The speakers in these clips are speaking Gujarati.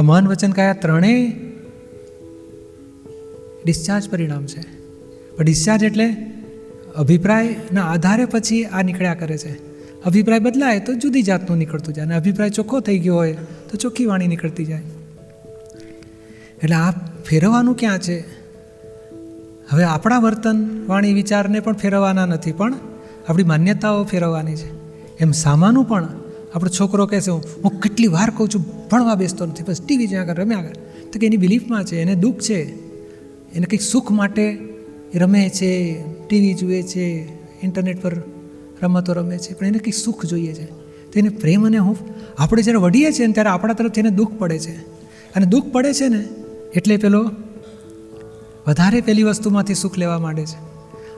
આ મન વચન કયા? ત્રણેય ડિસ્ચાર્જ પરિણામ છે. પણ ડિસ્ચાર્જ એટલે અભિપ્રાયના આધારે પછી આ નીકળ્યા કરે છે. અભિપ્રાય બદલાય તો જુદી જાતનું નીકળતું જાય અને અભિપ્રાય ચોખ્ખો થઈ ગયો હોય તો ચોખ્ખી વાણી નીકળતી જાય. એટલે આ ફેરવવાનું ક્યાં છે? હવે આપણા વર્તન વાણી વિચારને પણ ફેરવવાના નથી, પણ આપણી માન્યતાઓ ફેરવવાની છે. એમ સામાનું પણ આપણો છોકરો કહેશે હું કેટલી વાર કહું છું, ભણવા બેસતો નથી, બસ ટીવી જ્યાં આગળ રમ્યા આગળ. તો કે એની બિલીફમાં છે, એને દુઃખ છે, એને કંઈક સુખ માટે રમે છે, ટીવી જુએ છે ઇન્ટરનેટ પર રમતો રમે છે, પણ એને કંઈક સુખ જોઈએ છે. તો એને પ્રેમ અને હું, આપણે જ્યારે વઢીએ છીએ ને ત્યારે આપણા તરફથી એને દુઃખ પડે છે. અને દુઃખ પડે છે ને, એટલે પેલો વધારે પેલી વસ્તુમાંથી સુખ લેવા માંડે છે.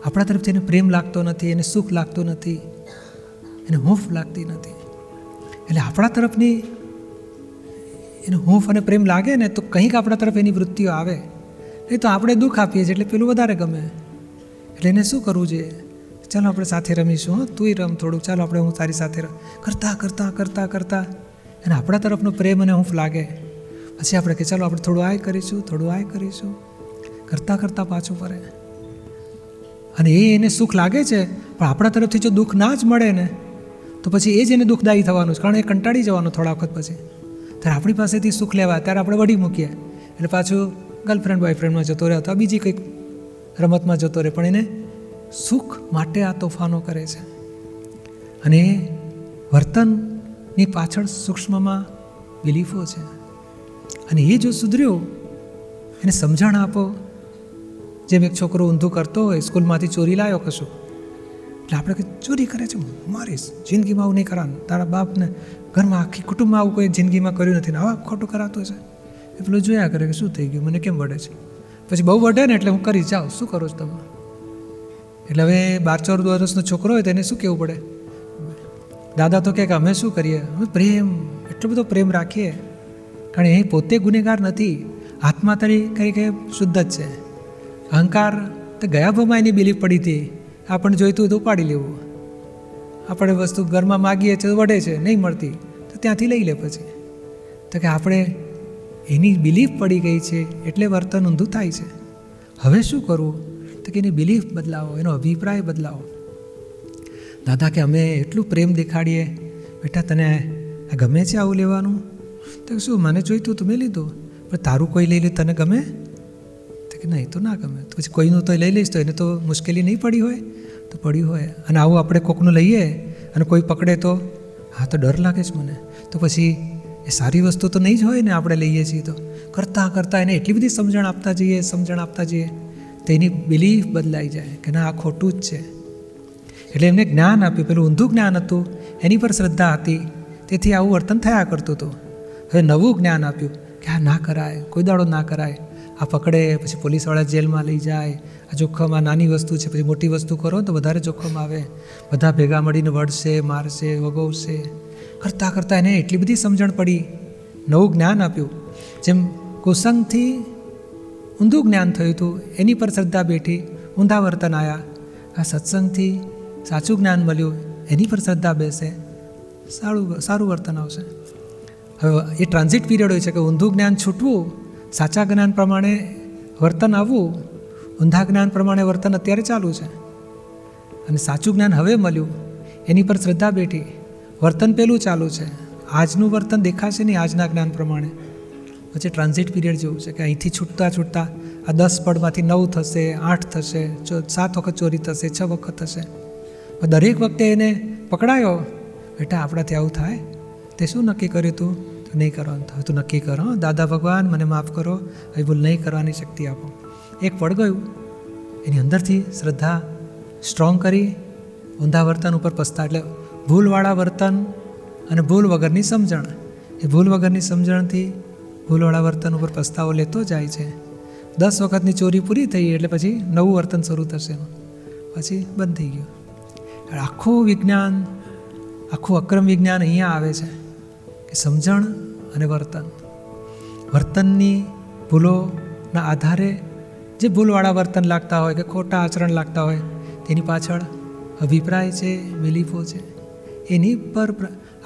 આપણા તરફથી એને પ્રેમ લાગતો નથી, એને સુખ લાગતું નથી, એને હૂંફ લાગતી નથી. એટલે આપણા તરફની એને હૂંફ અને પ્રેમ લાગે ને તો કંઈક આપણા તરફ એની વૃત્તિઓ આવે. નહીં તો આપણે દુઃખ આપીએ છીએ એટલે પેલું વધારે ગમે. એટલે એને શું કરવું જોઈએ? ચાલો આપણે સાથે રમીશું, હં. તુંય રમ થોડુંક. ચાલો આપણે હું તારી સાથે કરતાં કરતાં કરતાં કરતાં. અને આપણા તરફનો પ્રેમ અને હૂંફ લાગે. પછી આપણે કે ચાલો આપણે થોડું આય કરીશું, થોડું આય કરીશું. કરતાં કરતાં પાછું ફરે. અને એ એને સુખ લાગે છે, પણ આપણા તરફથી જો દુઃખ ના જ મળે ને તો પછી એ જ એને દુઃખદાયી થવાનું છે. કારણ એ કંટાળી જવાનું થોડા વખત પછી. ત્યારે આપણી પાસેથી સુખ લેવા ત્યારે આપણે વળી મૂકીએ. એટલે પાછું ગર્લફ્રેન્ડ બોયફ્રેન્ડમાં જતો રહે અથવા બીજી કંઈક રમતમાં જતો રહે પણ એને સુખ માટે આ તોફાનો કરે છે. અને વર્તનની પાછળ સૂક્ષ્મમાં બિલીફો છે. અને એ જો સુધર્યો, એને સમજણ આપો. જેમ એક છોકરો ઊંધું કરતો હોય, સ્કૂલમાંથી ચોરી લાવ્યો કશું એટલે આપણે કે ચોરી કરે છે મારીશ જિંદગીમાં આવું નહીં કરવાનું તારા બાપને ઘરમાં આખી કુટુંબમાં આવું કોઈ જિંદગીમાં કર્યું નથી ને આવા ખોટું કરાતું છે. એ પેલું જોયા કરે કે શું થઈ ગયું, મને કેમ વડે છે? પછી બહુ વઢે ને એટલે હું કરી જાઉં શું કરો છો તમે? એટલે હવે બાર ચૌદ વર્ષનો છોકરો હોય તેને શું કહેવું પડે? દાદા તો કહે કે અમે શું કરીએ? અમે પ્રેમ, એટલો બધો પ્રેમ રાખીએ. કારણ એ પોતે ગુનેગાર નથી. આત્મા તરીકે શુદ્ધ જ છે. અહંકાર તો ગયા ભાવમાં એની બિલીફ પડી હતી. આપણને જોઈતું હોય તો ઉપાડી લેવું. આપણે વસ્તુ ઘરમાં માગીએ છીએ વઢે છે, નહીં મળતી, તો ત્યાંથી લઈ લે પછી. તો કે આપણે એની બિલીફ પડી ગઈ છે, એટલે વર્તન ઊંધું થાય છે. હવે શું કરવું? તો કે એની બિલીફ બદલાવો, એનો અભિપ્રાય બદલાવો. દાદા કે અમે એટલું પ્રેમ દેખાડીએ, બેટા તને ગમે છે આવું લેવાનું? તો શું, મને જોઈતું તો મેં લીધું. પણ તારું કોઈ લઈ લે, તને ગમે? કે નહીં, તો ના ગમે. તો પછી કોઈનું તો લઈ લઈશ, તો એને તો મુશ્કેલી નહીં પડી હોય, તો પડ્યું હોય. અને આવું આપણે કોકનું લઈએ અને કોઈ પકડે તો, હા, તો ડર લાગે છે મને. તો પછી એ સારી વસ્તુ તો નહીં જ હોય ને આપણે લઈએ છીએ તો. કરતાં કરતાં એને એટલી બધી સમજણ આપતા જઈએ, સમજણ આપતા જઈએ, તો એની બિલીફ બદલાઈ જાય કે ના, આ ખોટું જ છે. એટલે એમને જ્ઞાન આપ્યું. પેલું ઊંધું જ્ઞાન હતું, એની પર શ્રદ્ધા હતી. તેથી આવું વર્તન થયા કરતું હતું. હવે નવું જ્ઞાન આપ્યું કે આ ના કરાય, કોઈ દાડો ના કરાય. આ પકડે, પછી પોલીસવાળા જેલમાં લઈ જાય. આ જોખમ આ નાની વસ્તુ છે, પછી મોટી વસ્તુ કરો, તો વધારે જોખમ આવે. બધા ભેગા મળીને વળશે, મારશે, વગોવશે. કરતાં કરતાં એને એટલી બધી સમજણ પડી. નવું જ્ઞાન આપ્યું. જેમ કુસંગથી ઊંધું જ્ઞાન થયું હતું, એની પર શ્રદ્ધા બેઠી, ઊંધા વર્તન આવ્યા આ સત્સંગથી સાચું જ્ઞાન મળ્યું, એની પર શ્રદ્ધા બેસે. સારું સારું વર્તન આવશે. હવે એ ટ્રાન્ઝિટ પીરિયડ હોય છે કે ઊંધું જ્ઞાન છૂટવું સાચા જ્ઞાન પ્રમાણે વર્તન આવવું, ઊંધા જ્ઞાન પ્રમાણે વર્તન અત્યારે ચાલુ છે. અને સાચું જ્ઞાન હવે મળ્યું, એની પર શ્રદ્ધા બેઠી, વર્તન પેલું ચાલુ છે. આજનું વર્તન દેખાશે નહીં આજના જ્ઞાન પ્રમાણે. પછી ટ્રાન્ઝિટ પીરિયડ જેવું છે કે અહીંથી છૂટતા છૂટતા આ દસ પળમાંથી નવ થશે, આઠ થશે સાત વખત ચોરી થશે, છ વખત થશે. દરેક વખતે એને પકડાયો, બેટા, આપણાથી આવું થાય. તે શું નક્કી કર્યું તો? નહીં કરવાનું થાય તું નક્કી કરો દાદા ભગવાન, મને માફ કરો. આવી ભૂલ નહીં કરવાની શક્તિ આપો. એક પડ ગયું. એની અંદરથી શ્રદ્ધા સ્ટ્રોંગ કરી, ઊંધા વર્તન ઉપર પસતા એટલે ભૂલવાળા વર્તન અને ભૂલ વગરની સમજણ. એ ભૂલ વગરની સમજણથી ભૂલવાળા વર્તન ઉપર પસ્તાવો લેતો જાય છે. દસ વખતની ચોરી પૂરી થઈ એટલે પછી નવું વર્તન શરૂ થશે. પછી બંધ થઈ ગયું. આખું વિજ્ઞાન, આખું અક્રમ વિજ્ઞાન અહીંયા આવે છે. કે સમજણ અને વર્તન. વર્તનની ભૂલોના આધારે જે ભૂલવાળા વર્તન લાગતા હોય કે ખોટા આચરણ લાગતા હોય, તેની પાછળ અભિપ્રાય છે બિલીફો છે. એની પર,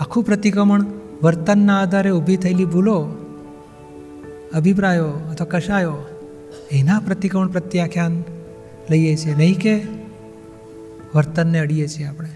આખું પ્રતિક્રમણ વર્તનના આધારે ઊભી થયેલી ભૂલો, અભિપ્રાયો અથવા કશાયો, એના પ્રતિક્રમણ પ્રત્યાખ્યાન લઈએ છીએ. નહીં કે વર્તનને અડીએ છીએ આપણે.